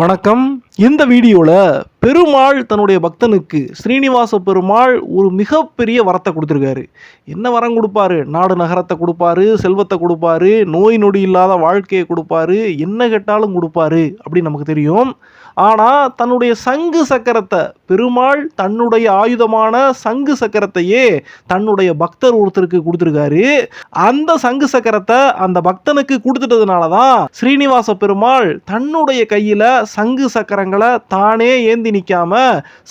வணக்கம். இந்த வீடியோவில் பெருமாள் தன்னுடைய பக்தனுக்கு ஸ்ரீனிவாச பெருமாள் ஒரு மிகப்பெரிய வரத்தை கொடுத்துருக்காரு. என்ன வரம் கொடுப்பாரு? நாடு நகரத்தை கொடுப்பாரு செல்வத்தை கொடுப்பாரு நோய் நொடி இல்லாத வாழ்க்கையை கொடுப்பாரு என்ன கேட்டாலும் கொடுப்பாரு அப்படின்னு நமக்கு தெரியும். ஆனால் தன்னுடைய சங்கு சக்கரத்தை பெருமாள் தன்னுடைய ஆயுதமான சங்கு சக்கரத்தையே தன்னுடைய பக்தர் ஒருத்தருக்கு கொடுத்துருக்காரு. அந்த சங்கு சக்கரத்தை அந்த பக்தனுக்கு கொடுத்துட்டதுனால தான் ஸ்ரீனிவாச பெருமாள் தன்னுடைய கையில் சங்கு சக்கரங்களை தானே ஏந்தி நிக்காம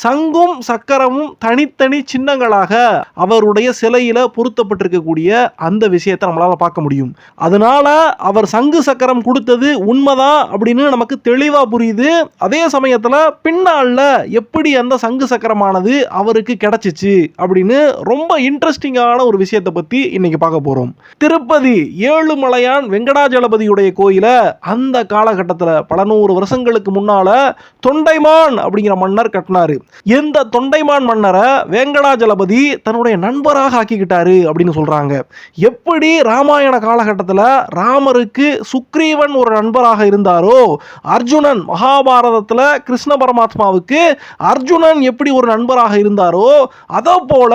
சங்கும் சக்கரமும் தனித்தனி சின்னங்களாக அவருடைய சிலையில பொருத்தப்பட்டிருக்கக்கூடிய அந்த விஷயத்தை நம்மளால பார்க்க முடியும். அதனால அவர் சங்கு சக்கரம் கொடுத்தது உண்மைதான் அப்படின்னு நமக்கு தெளிவா புரியுது. அதே சமயத்துல பின்னாளில் எப்படி அந்த சங்கு சக்கரமானது அவருக்கு கிடைச்சிச்சு அப்படின்னு ரொம்ப இன்ட்ரெஸ்டிங்கான ஒரு விஷயத்தை பத்தி இன்னைக்கு பார்க்க போறோம். திருப்பதி ஏழுமலையான் வெங்கடாஜலபதியுடைய கோயிலை அந்த காலகட்டத்தில் பல நூறு வருஷங்களுக்கு முன்னால தொண்டைமான் அப்படிங்கிற மன்னர் கட்டினாரு. இந்த தொண்டைமான் மன்னரை வேங்கடாஜலபதி தன்னுடைய நண்பராக ஆக்கிக்கிட்டாரு அப்படின்னு சொல்றாங்க. எப்படி ராமாயண காலகட்டத்தில் ராமருக்கு சுக்ரீவன் ஒரு நண்பராக இருந்தாரோ அர்ஜுனன் மகாபாரதத்தில் கிருஷ்ண பரமாத்மாவுக்கு அர்ஜுனன் எப்படி ஒரு நண்பராக இருந்தாரோ அதோ போல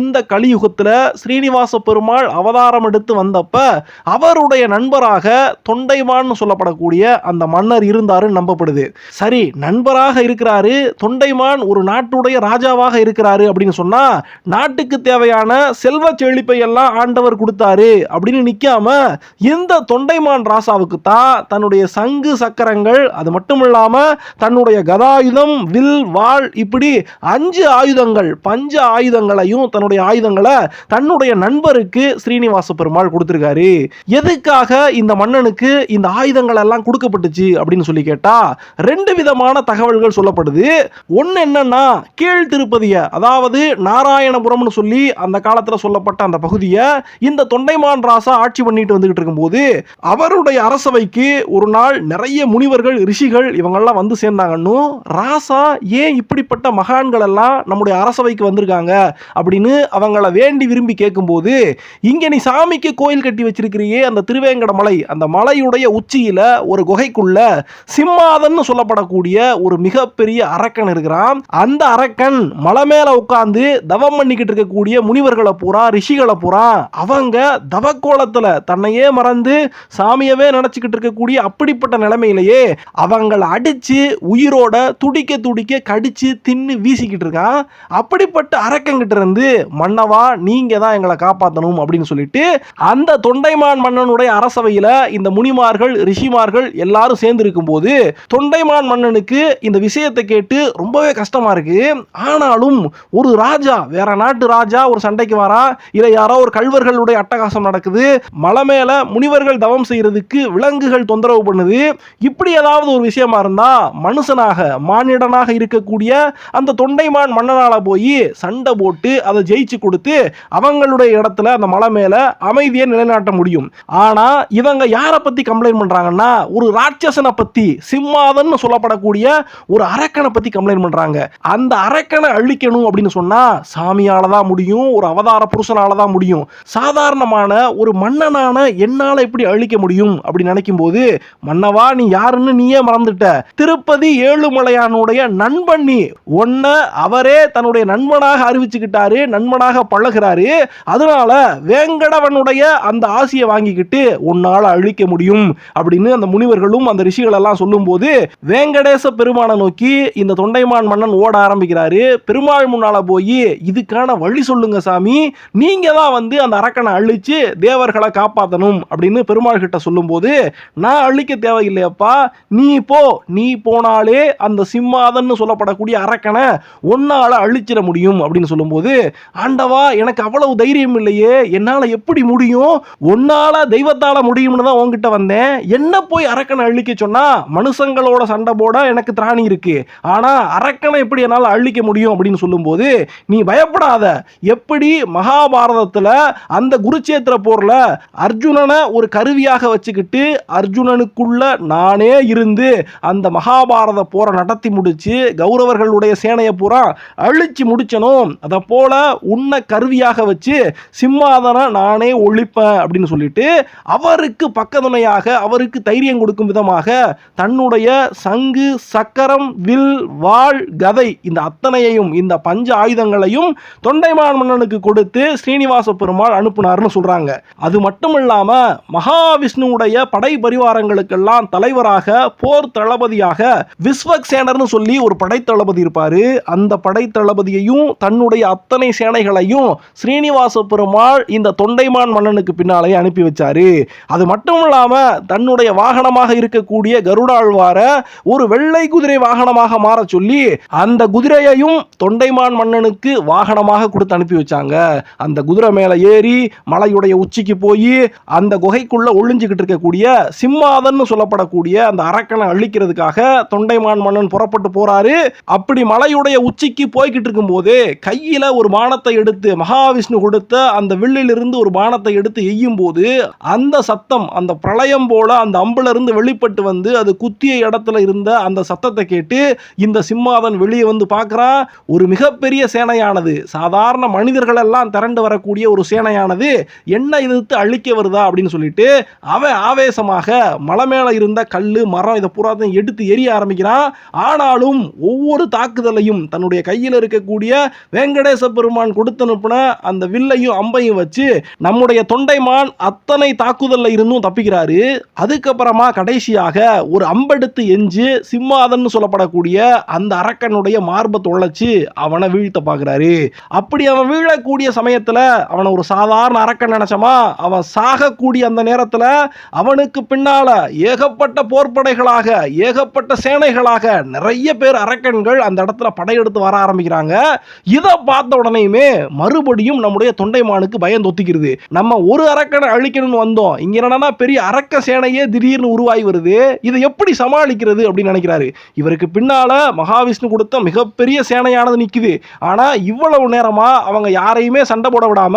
இந்த கலியுகத்தில் ஸ்ரீனிவாச பெருமாள் அவதாரம் எடுத்து வந்தப்ப அவருடைய நண்பராக தொண்டைமான் சொல்லப்படக்கூடிய அந்த மன்னர் இருந்தாருன்னு நம்பப்படுது. சரி நண்பராக இருக்கிறாரு தொண்டைமான் ஒரு நாட்டுடைய ராஜாவாக இருக்கிறாரு அப்படின்னு சொன்னா நாட்டுக்கு தேவையான செல்வ செழிப்பை எல்லாம் ஆண்டவர் கொடுத்தாரு அப்படின்னு நிற்காம இந்த தொண்டைமான் ராசாவுக்கு தான் தன்னுடைய சங்கு சக்கரங்கள் அது மட்டும் இல்லாம தன்னுடைய கதாயுதம் வில் வாள் இப்படி அஞ்சு ஆயுதங்கள் பஞ்ச ஆயுதங்களையும் தன்னுடைய ஆயுதங்களை தன்னுடைய நண்பருக்கு ஸ்ரீனிவாச பெருமாள் கொடுத்திருக்காரு. எதுக்காக இந்த மன்னனுக்கு இந்த ஆயுதங்கள் எல்லாம் கொடுக்கப்பட்டுச்சு அப்படின்னு சொல்லி கேட்டா ரெண்டு விதமான தகவல்கள் சொல்லப்படுது. ஒன்று என்னன்னா கீழ் திருப்பதிய அதாவது நாராயணபுரம்னு சொல்லி அந்த காலத்தில் சொல்லப்பட்ட அந்த பகுதியை இந்த தொண்டைமான் ராசா ஆட்சி பண்ணிட்டு வந்துகிட்டு இருக்கும்போது அவருடைய அரசவைக்கு ஒரு நாள் நிறைய முனிவர்கள் ரிஷிகள் இவங்கெல்லாம் வந்து சேர்ந்தாங்கன்னு ராசா ஏன் இப்படிப்பட்ட மகான்கள் எல்லாம் நம்முடைய அரசவைக்கு வந்திருக்காங்க? அப்படின்னு அவங்கள வேண்டி விரும்பி கேட்கும்போது இங்கே நீ சாமிக்கு கோயில் கட்டி வச்சிருக்கிறியே அந்த திருவேங்கட மலை. அந்த மலையுடைய உச்சியில ஒரு குகைக்குள்ள சிம்மாதன்னு சொல்லப்படக்கூடிய ஒரு மிகப்பெரிய அரக்கன் இருக்கிறான். அந்த அரக்கன் மலை மேல உட்கார்ந்து தவம் பண்ணிக்கிட்டு இருக்கக்கூடிய முனிவர்களை பூரா ரிஷிகளை பூரா அவங்க தவக்கோலத்துல தன்னையே மறந்து சாமியவே நினைச்சுக்கிட்டு இருக்கக்கூடிய அப்படிப்பட்ட நிலைமையிலேயே அவங்கள அடிச்சு உயிரோட துடிக்க துடிக்க கடிச்சு தின்னு வீசிக்கிட்டு இருக்கான். அப்படிப்பட்ட அரக்கங்கிட்ட இருந்து மன்னவா நீங்க தான் எங்களை காப்பாற்றணும் அப்படின்னு சொல்லிட்டு அந்த தொண்டைமான் மன்னனுடைய அரசவையில இந்த முனிமார்கள் ரிஷிமார்கள் எல்லாரும் சேர்ந்து இருக்கும்போது தொண்டைமான் மன்னனுக்கு இந்த விஷயத்தை கேட்டு ரொம்பவே கஷ்டமா இருக்குது ஆனாலும் ஒரு ராஜா வேற நாட்டு ராஜா ஒரு சண்டைக்கு வரா இல்லை யாரோ ஒரு கல்வர்களுடைய அட்டகாசம் நடக்குது மலை மேலே முனிவர்கள் தவம் செய்கிறதுக்கு விலங்குகள் தொந்தரவு பண்ணுது இப்படி ஏதாவது ஒரு விஷயமா இருந்தால் மனுஷனாக மானிடனாக இருக்கக்கூடிய அந்த தொண்டைமான் மன்னனால போய் சண்டை போட்டு அதை ஜெயிச்சு கொடுத்து அவங்களுடைய இடத்துல அந்த மலை மேலே அமைதியை நிலைநாட்ட முடியும். ஆனால் இவங்க யாரை பற்றி கம்ப்ளைண்ட் பண்ணுறாங்கன்னா ஒரு ராட்சசனை பற்றி சிம்மா சிம்மாதன்னு சொல்லப்படக்கூடிய ஒரு அரக்கனை பத்தி கம்ப்ளைண்ட் பண்றாங்க. அந்த அரக்கனை அழிக்கணும் அப்படின்னு சொன்னா சாமியால தான் முடியும் ஒரு அவதார புருஷனால தான் முடியும். சாதாரணமான ஒரு மன்னனான என்னால எப்படி அழிக்க முடியும் அப்படின்னு நினைக்கும் போது மன்னவா நீ யாருன்னு நீயே மறந்துட்ட. திருப்பதி ஏழுமலையானுடைய நண்பன் நீ. ஒன்ன அவரே தன்னுடைய நண்பனாக அறிவிச்சுக்கிட்டாரு நண்பனாக பழகுறாரு. அதனால வேங்கடவனுடைய அந்த ஆசையை வாங்கிக்கிட்டு உன்னால அழிக்க முடியும் அப்படின்னு அந்த முனிவர்களும் அந்த ரிஷிகள் எல்லாம் சொல்லும்போது வேங்கடேச பெருமானை நோக்கி இந்த தொண்டைமான் மன்னன் ஓட ஆரம்பிக்கிறாரு. பெருமாள் முன்னால போய் இதுக்கான வழி சொல்லுங்க சாமி. நீங்க தான் வந்து அந்த அரக்கனை அழிச்சு தேவர்களை காப்பாற்றணும் அப்படின்னு பெருமாள் கிட்ட சொல்லும்போது நான் அழிக்க தேவையில்லையப்பா. நீ போ. நீ போனாலே அந்த சிம்மாதன்னு சொல்லப்படக்கூடிய அரக்கனை ஒன்னால அழிச்சிட முடியும். அப்படின்னு சொல்லும்போது ஆண்டவா எனக்கு அவ்வளவு தைரியம் இல்லையே. என்னால எப்படி முடியும்? ஒன்னால தெய்வத்தால முடியும்னு தான் உன்கிட்ட வந்தேன். என்ன போய் அரக்கனை அழிக்க சொன்னா மனுஷங்க மனுஷங்களோட சண்டை போட எனக்கு திராணி இருக்கு. ஆனா அரக்கனை எப்படி என்னால் அழிக்க முடியும் அப்படின்னு சொல்லும்போது நீ பயப்படாத. எப்படி மகாபாரதத்தில் அந்த குருச்சேத்திர போர்ல அர்ஜுனனை ஒரு கருவியாக வச்சுக்கிட்டு அர்ஜுனனுக்குள்ள நானே இருந்து அந்த மகாபாரத போரை நடத்தி முடிச்சு கௌரவர்களுடைய சேனையை பூரா அழிச்சு முடிச்சனும் அதை போல உன்னை கருவியாக வச்சு சிம்மாதனை நானே ஒழிப்பேன் அப்படின்னு சொல்லிட்டு அவருக்கு பக்கதுணையாக அவருக்கு தைரியம் கொடுக்கும் விதமாக தன்னுடைய சங்கு சக்கரம் வில் வாழ் கதை இந்த அத்தனையையும் இந்த பஞ்ச ஆயுதங்களையும் தொண்டைமான் மன்னனுக்கு கொடுத்து ஸ்ரீனிவாச பெருமாள் அனுப்புனார்னு சொல்கிறாங்க அது மட்டும் இல்லாமல் மகாவிஷ்ணுவுடைய படை பரிவாரங்களுக்கெல்லாம் தலைவராக போர் தளபதியாக விஸ்வக்சேனர்னு சொல்லி ஒரு படைத்தளபதி இருப்பார். அந்த படைத்தளபதியையும் தன்னுடைய அத்தனை சேனைகளையும் ஸ்ரீனிவாச பெருமாள் இந்த தொண்டைமான் மன்னனுக்கு பின்னாலே அனுப்பி வச்சாரு. அது மட்டும் இல்லாமல் தன்னுடைய வாகனமாக இருக்கக்கூடிய கருடாழ்வார ஒரு வெள்ளை குதிரை வாகனமாக மாற சொல்லி அந்த குதிரையையும் தொண்டைமான் மன்னனுக்கு வாகனமாக கொடுத்து அனுப்பி வச்சாங்க. அந்த குதிரை மேல ஏறி மலையுடைய உச்சிக்கு போய் அந்த குகைக்குள்ள ஒளிஞ்சுக்கிட்டு இருக்கக்கூடிய சிம்மாதன் சொல்லப்படக்கூடிய அந்த அரக்கனை அழிக்கிறதுக்காக தொண்டைமான் மன்னன் புறப்பட்டு போறாரு. அப்படி மலையுடைய உச்சிக்கு போய்கிட்டு இருக்கும்போது கையில ஒரு பானத்தை எடுத்து மகாவிஷ்ணு கொடுத்த அந்த வில்லிலிருந்து ஒரு பானத்தை எடுத்து எய்யும் போது அந்த சத்தம் அந்த பிரளயம் போல அந்த அம்புல இருந்து வெளிப்பட்டு வந்து அது குத்திய இடத்துல இருந்த அந்த சத்தத்தை கேட்டு இந்த சிம்மாதன் வெளியே வந்து பார்க்குறான் ஒரு மிகப்பெரிய சேனையானது. சாதாரண மனிதர்கள் எல்லாம் திரண்டு வரக்கூடிய ஒரு சேனையானது என்ன எதிர்த்து அழிக்க வருதா? அப்படின்னு சொல்லிட்டு அவன் ஆவேசமாக மலை மேல இருந்த கல்லு மரம் இதை பூராத்தையும் எடுத்து எரிய ஆரம்பிக்கிறான் ஆனாலும் ஒவ்வொரு தாக்குதலையும் தன்னுடைய கையில் இருக்கக்கூடிய வெங்கடேச பெருமான் கொடுத்து அனுப்பின அந்த வில்லையும் அம்பையும் வச்சு நம்முடைய தொண்டைமான் அத்தனை தாக்குதலில் இருந்தும் தப்பிக்கிறாரு. அதுக்கப்புறமா கடைசியாக ஒரு அம்பெடுத்து சேர்த்து எஞ்சு சிம்மாதன் சொல்லப்படக்கூடிய அந்த அரக்கனுடைய மார்பை தொலைச்சு அவனை வீழ்த்த பார்க்குறாரு. அப்படி அவன் வீழக்கூடிய சமயத்தில் அவனை ஒரு சாதாரண அரக்கன் நினச்சமா? அவன் சாகக்கூடிய அந்த நேரத்தில் அவனுக்கு பின்னால் ஏகப்பட்ட போர்ப்படைகளாக ஏகப்பட்ட சேனைகளாக நிறைய பேர் அரக்கன்கள் அந்த இடத்துல படையெடுத்து வர ஆரம்பிக்கிறாங்க. இதை பார்த்த உடனேயுமே மறுபடியும் நம்முடைய தொண்டைமானுக்கு பயம் தொத்திக்கிறது. நம்ம ஒரு அரக்கனை அழிக்கணும்னு வந்தோம். இங்க என்னன்னா பெரிய அரக்க சேனையே திடீர்னு உருவாகி வருது. இதை எப்படி சமாளி சமாளிக்கிறது அப்படின்னு நினைக்கிறாரு. இவருக்கு பின்னால மகாவிஷ்ணு கொடுத்த மிகப்பெரிய சேனையானது நிற்குது ஆனா இவ்வளவு நேரமா அவங்க யாரையுமே சண்டை போட விடாம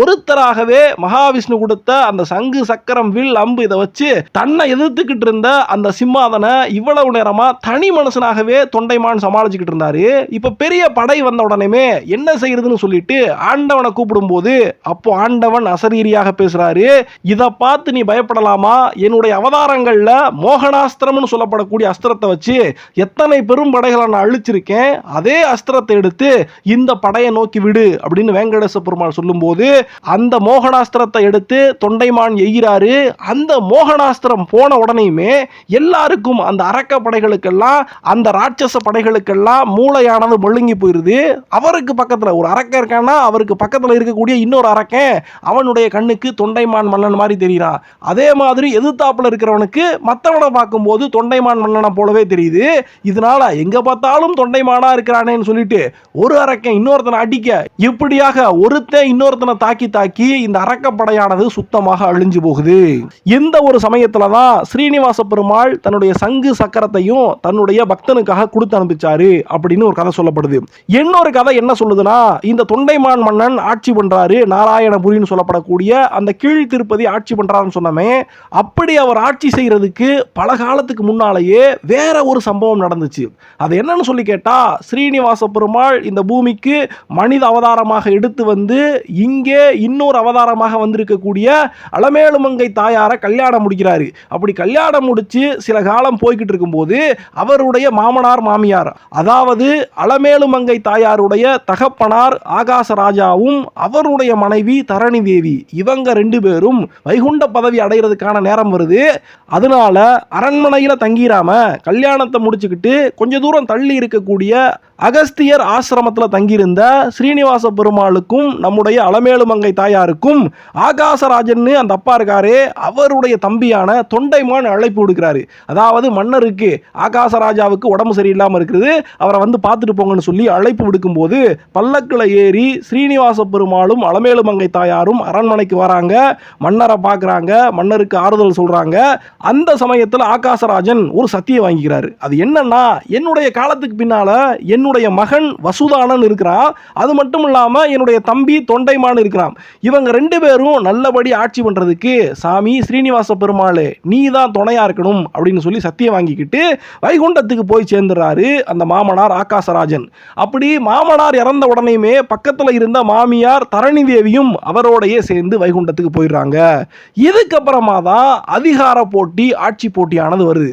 ஒருத்தராகவே மகாவிஷ்ணு கொடுத்த அந்த சங்கு சக்கரம் வில் அம்பு இதை வச்சு தன்னை எதிர்த்துக்கிட்டு இருந்த அந்த சிம்மாதனை இவ்வளவு நேரமா தனி மனுஷனாகவே தொண்டைமான் சமாளிச்சுக்கிட்டு இருந்தாரு. இப்ப பெரிய படை வந்த உடனேமே என்ன செய்யறதுன்னு சொல்லிட்டு ஆண்டவனை கூப்பிடும்போது அப்போ ஆண்டவன் அசரீரியாக பேசுறாரு. இதை பார்த்து நீ பயப்படலாமா? என்னுடைய அவதாரங்கள்ல மோகனாஸ்திரம்னு சொல்லப்படக்கூடிய அஸ்திரத்தை வச்சு எத்தனை பெரும் படைகளை நான் அழிச்சிருக்கேன் அதே அஸ்திரத்தை எடுத்து இந்த படையை நோக்கி விடு அப்படின்னு வெங்கடேச பெருமாள் சொல்லும்போது அந்த மோகனாஸ்திரத்தை எடுத்து தொண்டைமான் எய்கிறாரு. அந்த மோகனாஸ்திரம் போன உடனேயுமே எல்லாருக்கும் அந்த அரக்க படைகளுக்கெல்லாம் அந்த ராட்சச படைகளுக்கெல்லாம் மூளையானது மழுங்கி போயிருது. அவருக்கு பக்கத்துல ஒரு அரக்க இருக்கான்னா அவருக்கு பக்கத்துல இருக்கக்கூடிய இன்னொரு அரக்கன் அவனுடைய கண்ணுக்கு தொண்டைமான் மன்னன் மாதிரி தெரியுறான். அதே மாதிரி எதிர்த்தாப்புல இருக்கிறவனுக்கு மற்றவனை பார்க்கும்போது தொண்டை தொண்டைமான் மன்னனை போலவே தெரியுது. இதனால எங்க பார்த்தாலும் தொண்டைமானா இருக்கிறானேன்னு சொல்லிட்டு ஒரு அரக்கன் இன்னொருத்தனை அடிக்க இப்படியாக ஒருத்தன் இன்னொருத்தனை தாக்கி தாக்கி இந்த அரக்கப்படையானது சுத்தமாக அழிஞ்சு போகுது. இந்த ஒரு சமயத்துல தான் ஸ்ரீனிவாச பெருமாள் தன்னுடைய சங்கு சக்கரத்தையும் தன்னுடைய பக்தனுக்காக கொடுத்து அனுப்பிச்சாரு அப்படின்னு ஒரு கதை சொல்லப்படுது. இன்னொரு கதை என்ன சொல்லுதுன்னா இந்த தொண்டைமான் மன்னன் ஆட்சி பண்றாரு நாராயணபுரின்னு சொல்லப்படக்கூடிய அந்த கீழ் திருப்பதி ஆட்சி பண்றாருன்னு சொன்னமே அப்படி அவர் ஆட்சி செய்யறதுக்கு பல காலத்துக்கு முன்னாலேயே வேற ஒரு சம்பவம் நடந்துச்சு. அது என்னன்னு சொல்லி கேட்டால் ஸ்ரீனிவாச பெருமாள் இந்த பூமிக்கு மனித அவதாரமாக எடுத்து வந்து இங்கே இன்னொரு அவதாரமாக வந்திருக்கக்கூடிய அலமேலுமங்கை தாயாரை கல்யாணம் முடிக்கிறாரு. அப்படி கல்யாணம் முடிச்சு சில காலம் போய்கிட்டு இருக்கும்போது அவருடைய மாமனார் மாமியார் அதாவது அலமேலுமங்கை தாயாருடைய தகப்பனார் ஆகாச ராஜாவும் அவருடைய மனைவி தரணி தேவி இவங்க ரெண்டு பேரும் வைகுண்ட பதவி அடைகிறதுக்கான நேரம் வருது. அதனால அரண்மனையில் தங்கி தங்கிராம கல்யாணத்தை முடிச்சுக்கிட்டு கொஞ்ச தூரம் தள்ளி இருக்கக்கூடிய அகஸ்தியர் ஆசிரமத்தில் தங்கியிருந்த ஸ்ரீனிவாச பெருமாளுக்கும் நம்முடைய அலமேலுமங்கை தாயாருக்கும் ஆகாசராஜன்னு அந்த அப்பா இருக்காரே. அவருடைய தம்பியான தொண்டைமான் அழைப்பு விடுக்கிறாரு. அதாவது மன்னருக்கு ஆகாசராஜாவுக்கு உடம்பு சரியில்லாமல் இருக்குது. அவரை வந்து பார்த்துட்டு போங்கன்னு சொல்லி அழைப்பு விடுக்கும்போது பல்லக்கில் ஏறி ஸ்ரீனிவாச பெருமாளும் அலமேலுமங்கை தாயாரும் அரண்மனைக்கு வராங்க. மன்னரை பார்க்குறாங்க. மன்னருக்கு ஆறுதல் சொல்கிறாங்க அந்த சமயத்தில் ஆகாசராஜன் ஒரு சத்தியம் வாங்கிக்கிறாரு. அது என்னன்னா என்னுடைய காலத்துக்கு பின்னால என்னுடைய மகன் வசுதானன் இருக்கிறான். அது மட்டும் இல்லாமல் என்னுடைய தம்பி தொண்டைமான் இருக்கிறான். இவங்க ரெண்டு பேரும் நல்லபடி ஆட்சி பண்ணுறதுக்கு சாமி ஸ்ரீனிவாச பெருமாள் நீ தான் துணையாக இருக்கணும் அப்படின்னு சொல்லி சத்தியம் வாங்கிக்கிட்டு வைகுண்டத்துக்கு போய் சேர்ந்துடுறாரு அந்த மாமனார் ஆகாசராஜன். அப்படி மாமனார் இறந்த உடனேயுமே பக்கத்தில் இருந்த மாமியார் தரணி தேவியும் அவரோடையே சேர்ந்து வைகுண்டத்துக்கு போயிடுறாங்க. இதுக்கப்புறமா தான் அதிகார போட்டி ஆட்சி போட்டியானது வருது.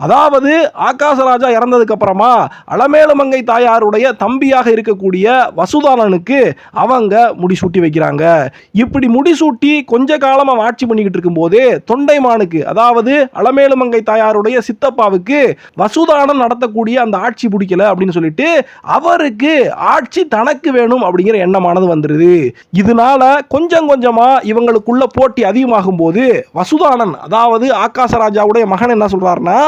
அதாவது ஆகாசராஜா இறந்ததுக்கு அப்புறமா அலமேலுமங்கை தாயாருடைய தம்பியாக இருக்கக்கூடிய வசுதானனுக்கு அவங்க முடிசூட்டி வைக்கிறாங்க. இப்படி முடிசூட்டி கொஞ்ச காலமாக ஆட்சி பண்ணிக்கிட்டு இருக்கும்போது தொண்டைமானுக்கு அதாவது அலமேலுமங்கை தாயாருடைய சித்தப்பாவுக்கு வசுதானன் நடத்தக்கூடிய அந்த ஆட்சி பிடிக்கல அப்படின்னு சொல்லிட்டு அவருக்கு ஆட்சி தனக்கு வேணும் அப்படிங்கிற எண்ணமானது வந்துருது. இதனால கொஞ்சம் கொஞ்சமாக இவங்களுக்குள்ள போட்டி அதிகமாகும் போது வசுதானன் அதாவது ஆகாசராஜாவுடைய மகன் என்ன சொல்றாருன்னா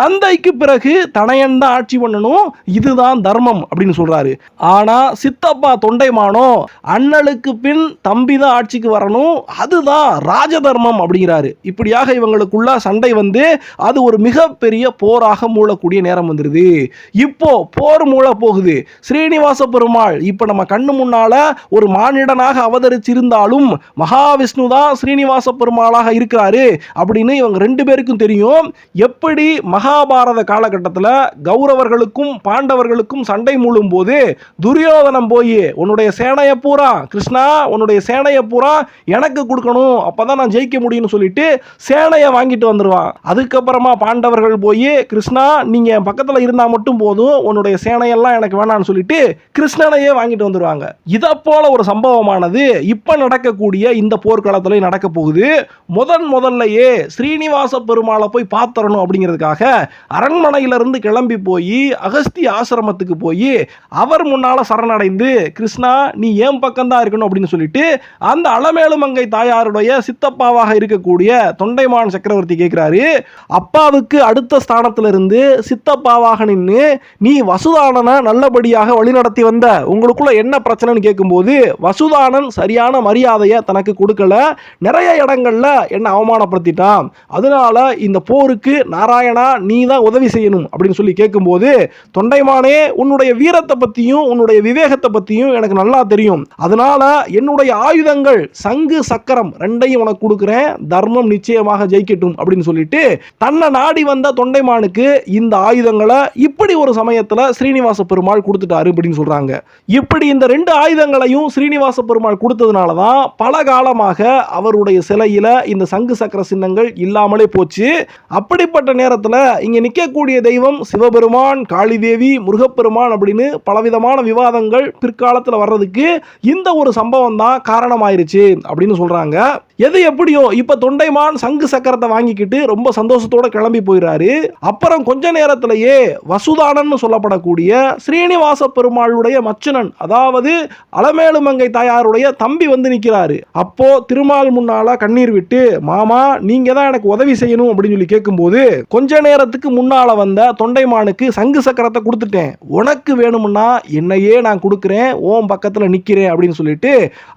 தந்தைக்கு பிறகு தனையன் தான் ஆட்சி பண்ணணும் இதுதான் தர்மம் அப்படின்னு சொல்றாரு. ஆனா சித்தப்பா தொண்டைமானோ அண்ணலுக்கு பின் தம்பி தான் ஆட்சிக்கு வரணும் அதுதான் ராஜ தர்மம் அப்படிங்கிறாரு. இப்படியாக இவங்களுக்குள்ள சண்டை வந்து அது ஒரு மிகப்பெரிய போராக மூழக்கூடிய நேரம் வந்துருது. இப்போ போர் மூழ போகுது. ஸ்ரீனிவாச பெருமாள் இப்போ நம்ம கண்ணு முன்னால ஒரு மானிடனாக அவதரிச்சிருந்தாலும் மகாவிஷ்ணு தான் ஸ்ரீனிவாச பெருமாளாக இருக்கிறாரு அப்படின்னு இவங்க ரெண்டு பேருக்கும் தெரியும். எப்படி மகாபாரத காலகட்டத்தில் கௌரவர்களுக்கும் பாண்டவர்களுக்கும் சண்டை மூழும் போது துரியோதனம் போய் உன்னுடைய சேனையை பூரா கிருஷ்ணா உன்னுடைய சேனையை பூரா எனக்கு கொடுக்கணும் அப்பதான் நான் ஜெயிக்க முடியும்னு சொல்லிட்டு சேனையை வாங்கிட்டு வந்துடுவான் அதுக்கப்புறமா பாண்டவர்கள் போய் கிருஷ்ணா நீங்கள் என் பக்கத்தில் இருந்தால் மட்டும் போதும் உன்னுடைய சேனையெல்லாம் எனக்கு வேணான்னு சொல்லிட்டு கிருஷ்ணனையே வாங்கிட்டு வந்துடுவாங்க இதை போல ஒரு சம்பவமானது இப்போ நடக்கக்கூடிய இந்த போர்க்களத்துல நடக்க போகுது. முதன் முதல்லையே ஸ்ரீனிவாச பெருமாளை போய் பார்த்தரணும் அப்படிங்கிறதுக்காக அரண்மனையிலிருந்து கிளம்பி போய் அகஸ்தி ஆசிரமத்துக்கு போய் அவர் முன்னால் சரணடைந்து கிருஷ்ணா நீ ஏன் பக்கம்தான் இருக்கணும்? அப்படின்னு சொல்லிட்டு அந்த அலமேலுமங்கை தாயாருடைய சித்தப்பாவாக இருக்கக்கூடிய தொண்டைமான் சக்கரவர்த்தி கேட்கிறாரு அப்பாவுக்கு அடுத்த ஸ்தானத்துல இருந்து சித்தப்பாவாக நின்று நீ வசுதானனை நல்லபடியாக வழிநடத்தி வந்த உங்களுக்குள்ள என்ன பிரச்சனைன்னு கேட்கும்போது வசுதானன் சரியான மரியாதையை தனக்கு கொடுக்கல. நிறைய இடங்கள்ல என்ன அவமானப்படுத்திட்டான். அதனால இந்த போருக்கு நாராயணா நீ தான் உதவி செய்யணும் அப்படின்னு சொல்லி கேட்கும்போது தொண்டைமானே உன்னுடைய வீரத்தை பற்றியும் உன்னுடைய விவேகத்தை பற்றியும் எனக்கு நல்லா தெரியும். அதனால என்னுடைய ஆயுதங்கள் சங்கு சக்கரம் ரெண்டையும் உனக்கு கொடுக்குறேன். தர்மம் நிச்சயமாக ஜெயிக்கட்டும் அப்படின்னு சொல்லிட்டு தன்னை நாடி வந்த தொண்டைமானுக்கு இந்த ஆயுதங்களை இப்படி ஒரு சமயத்தில் ஸ்ரீனிவாச பெருமாள் கொடுத்துட்டாரு அப்படின்னு சொல்கிறாங்க இப்படி இந்த ரெண்டு ஆயுதங்களையும் ஸ்ரீனிவாச பெருமாள் கொடுத்ததுனால தான் பல காலமாக அவருடைய சிலையில் இந்த சங்கு சக்கர சின்னங்கள் இல்லாமலே போச்சு. அப்படிப்பட்ட நேரத்தில் இங்கே நிற்கக்கூடிய தெய்வம் சிவபெருமான் காளிதேவி முருகப்பெருமான் அப்படின்னு பலவிதமான விவாதங்கள் பிற்காலத்தில் வர்றதுக்கு இந்த ஒரு சம்பவம் தான் காரணமாயிருச்சு அப்படின்னு சொல்கிறாங்க எது எப்படியோ இப்போ தொண்டைமான் சங்கு சக்கரத்தை வாங்கிக்கிட்டு ரொம்ப சந்தோஷத்தோட கிளம்பி போயிடுறாரு. அப்புறம் கொஞ்ச நேரத்திலேயே வசுதானன் சொல்லப்படக்கூடிய ஸ்ரீனிவாச பெருமாளுடைய மச்சனன் அதாவது அலமேலுமங்கை தாயாருடைய தம்பி வந்து நிற்கிறாரு அப்போ திருமால் முன்னால கண்ணீர் விட்டு மாமா நீங்க தான் எனக்கு உதவி செய்யணும் அப்படின்னு சொல்லி கேட்கும்போது கொஞ்ச நேரத்துக்கு முன்னால் வந்த தொண்டைமானுக்கு சங்கு சக்கரத்தை கொடுத்துட்டேன். உனக்கு வேணும்னா என்னையே நான் கொடுக்குறேன் ஓம் பக்கத்தில் நிற்கிறேன் அப்படின்னு சொல்லிட்டு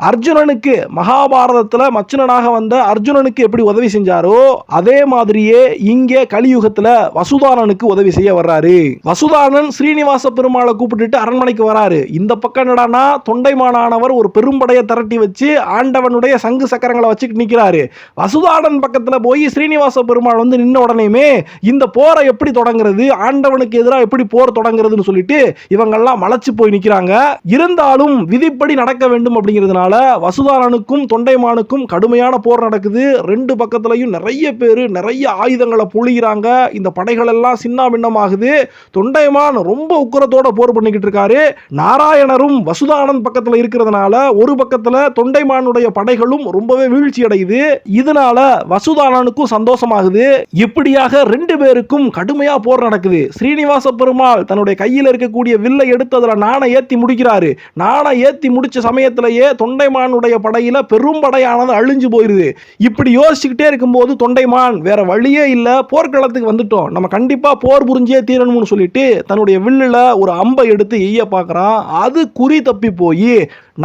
அர்ஜுனனுக்கு மகாபாரதத்தில் மச்சனனாக வந்த அர்ஜுனனுக்கு எப்படி உதவி செஞ்சாரோ அதே மாதிரியே இங்கே கலியுகத்தில் வசுதானனுக்கு உதவி செய்ய வர்றாரு. வசுதானன் ஸ்ரீனிவாச பெருமாளை கூப்பிட்டுட்டு அரண்மனைக்கு வராரு. இந்த பக்கம் என்னடான்னா தொண்டைமானானவர் ஒரு பெரும்படையை திரட்டி வச்சு ஆண்டவனுடைய சங்கு சக்கரங்களை வச்சுக்கிட்டு நிற்கிறாரு வசுதானன் பக்கத்தில் போய் ஸ்ரீனிவாச பெருமாள் வந்து நின்ன உடனேயுமே இந்த இந்த போரை எப்படி தொடங்குறது? ஆண்டவனுக்கு எதிராக எப்படி போர் தொடங்குறதுன்னு சொல்லிட்டு இவங்கெல்லாம் மலைச்சு போய் நிற்கிறாங்க இருந்தாலும் விதிப்படி நடக்க வேண்டும் அப்படிங்கிறதுனால வசுதானனுக்கும் தொண்டைமானுக்கும் கடுமையான போர் நடக்குது. ரெண்டு பக்கத்துலயும் நிறைய பேர் நிறைய ஆயுதங்களை புழிகிறாங்க இந்த படைகள் எல்லாம் சின்ன பின்னமாகுது தொண்டைமான் ரொம்ப உக்கரத்தோட போர் பண்ணிக்கிட்டு இருக்காரு. நாராயணரும் வசுதானன் பக்கத்தில் இருக்கிறதுனால ஒரு பக்கத்தில் தொண்டைமானுடைய படைகளும் ரொம்பவே வீழ்ச்சி அடையுது இதனால வசுதானனுக்கும் சந்தோஷமாகுது. இப்படியாக ரெண்டு பேருக்கும் கடுமையா போர் நடக்குது. ஸ்ரீனிவாச பெருமாள் தன்னுடைய கையில் இருக்கக்கூடிய வில்லை எடுத்து அதில் நாணை ஏத்தி முடிக்கிறாரு. நாணை ஏத்தி முடிச்ச சமயத்திலேயே தொண்டைமானுடைய படையில பெரும் படையானது அழிஞ்சு போயிருது. இப்படி யோசிச்சுக்கிட்டே இருக்கும்போது தொண்டைமான் வேற வழியே இல்லை போர்க்களத்துக்கு வந்துட்டோம். நம்ம கண்டிப்பா போர் புரிஞ்சே தீரணும்னு சொல்லிட்டு தன்னுடைய வில்லில் ஒரு அம்பை எடுத்து எய்ய பார்க்குறான். அது குறி தப்பி போய்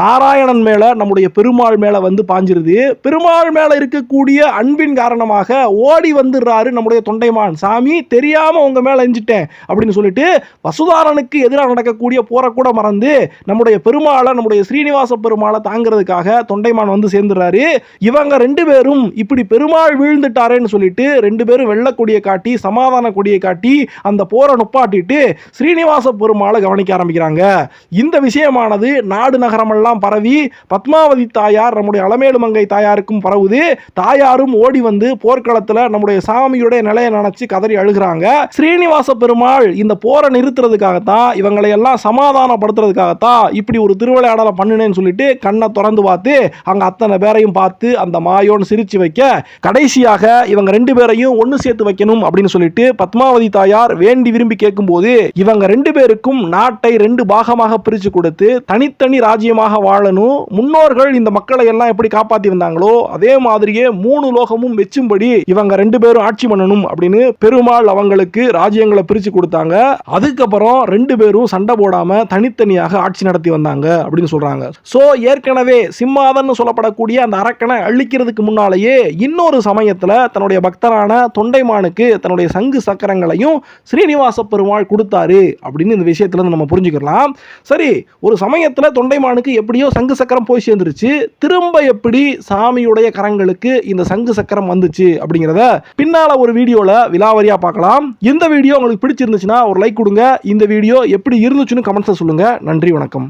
நாராயணன் மேல நம்முடைய பெருமாள் மேல வந்து பாஞ்சிருது. பெருமாள் மேல இருக்கக்கூடிய அன்பின் காரணமாக ஓடி வந்துடுறாரு நம்முடைய தொண்டைமான். சாமி தெரியாமல் உங்கள் மேலே அஞ்சிட்டேன் அப்படின்னு சொல்லிட்டு வசுதாரனுக்கு எதிராக நடக்கக்கூடிய போரை கூட மறந்து நம்முடைய பெருமாளை நம்முடைய ஸ்ரீனிவாச பெருமாளை தாங்கிறதுக்காக தொண்டைமான் வந்து சேர்ந்துடுறாரு. இவங்க ரெண்டு பேரும் இப்படி பெருமாள் வீழ்ந்துட்டாரேன்னு சொல்லிட்டு ரெண்டு பேரும் வெள்ளை கொடியை காட்டி சமாதான கொடியை காட்டி அந்த போரை நுப்பாட்டிட்டு ஸ்ரீனிவாச பெருமாளை கவனிக்க ஆரம்பிக்கிறாங்க. இந்த விஷயமானது நாடு நகரமெல்லாம் பரவி பத்மாவதி தாயார் நம்முடைய அலமேலு மங்கை தாயாருக்கும் பரவுது. தாயாரும் ஓடி வந்து போர்க்களத்தில் நம்முடைய சாமியுடைய நிலையை நினச்சி கதறி அழுகிறாங்க. ஸ்ரீனிவாச பெருமாள் இந்த போரை நிறுத்துறதுக்காகத்தான் இவங்களை எல்லாம் சமாதானப்படுத்துறதுக்காகத்தான் இப்படி ஒரு திருவிளையாடலை பண்ணினேன்னு சொல்லிட்டு கண்ணை திறந்து பார்த்து அங்கே அத்தனை பேரையும் பார்த்து அந்த மாயோன்னு சிரிச்சு வைக்க கடைசியாக இவங்க ரெண்டு பேரையும் ஒன்று சேர்த்து வைக்கணும் அப்படின்னு சொல்லிட்டு பத்மாவதி தாயார் வேண்டி விரும்பி கேட்கும்போது இவங்க ரெண்டு பேருக்கும் நாட்டை ரெண்டு பாகமாக பிரித்து கொடுத்து தனித்தனி ராஜ்யமாக வாழணும் முன்னோர்கள் இந்த மக்களை எல்லாம் எப்படி காப்பாற்றி வந்தாங்களோ அதே மாதிரியே மூணு லோகமும் வெச்சும்படி இவங்க ரெண்டு பேரும் ஆட்சி பண்ணணும் அப்படின்னு பெருமாள் அவங்களுக்கு ராஜ்யங்களை பிரித்து கொடுத்தாங்க. அதுக்கப்புறம் ரெண்டு பேரும் சண்டை போடாம தனித்தனியாக ஆட்சி நடத்தி வந்தாங்க அப்படின்னு சொல்றாங்க. ஸோ ஏற்கனவே சிம்மாதன் சொல்லப்படக்கூடிய அந்த அரக்கனை அழிக்கிறதுக்கு முன்னாலேயே இன்னொரு சமயத்துல தன்னுடைய பக்தரான தொண்டைமானுக்கு தன்னுடைய சங்கு சக்கரங்களையும் ஸ்ரீனிவாச பெருமாள் கொடுத்தாரு அப்படின்னு இந்த விஷயத்துல இருந்து நம்ம புரிஞ்சுக்கலாம். சரி ஒரு சமயத்துல தொண்டைமானுக்கு எப்படியோ சங்கு சக்கரம் போய் சேர்ந்துருச்சு. திரும்ப எப்படி சாமியுடைய கரங்களுக்கு இந்த சங்கு சக்கரம் வந்துச்சு அப்படிங்கிறத பின்னால ஒரு வீடியோல விலாவரியா பார்க்கலாம். இந்த வீடியோ உங்களுக்கு பிடிச்சிருந்துச்சுன்னா ஒரு லைக் கொடுங்க. இந்த வீடியோ எப்படி இருந்துச்சுன்னு கமெண்ட்ஸை சொல்லுங்க. நன்றி வணக்கம்.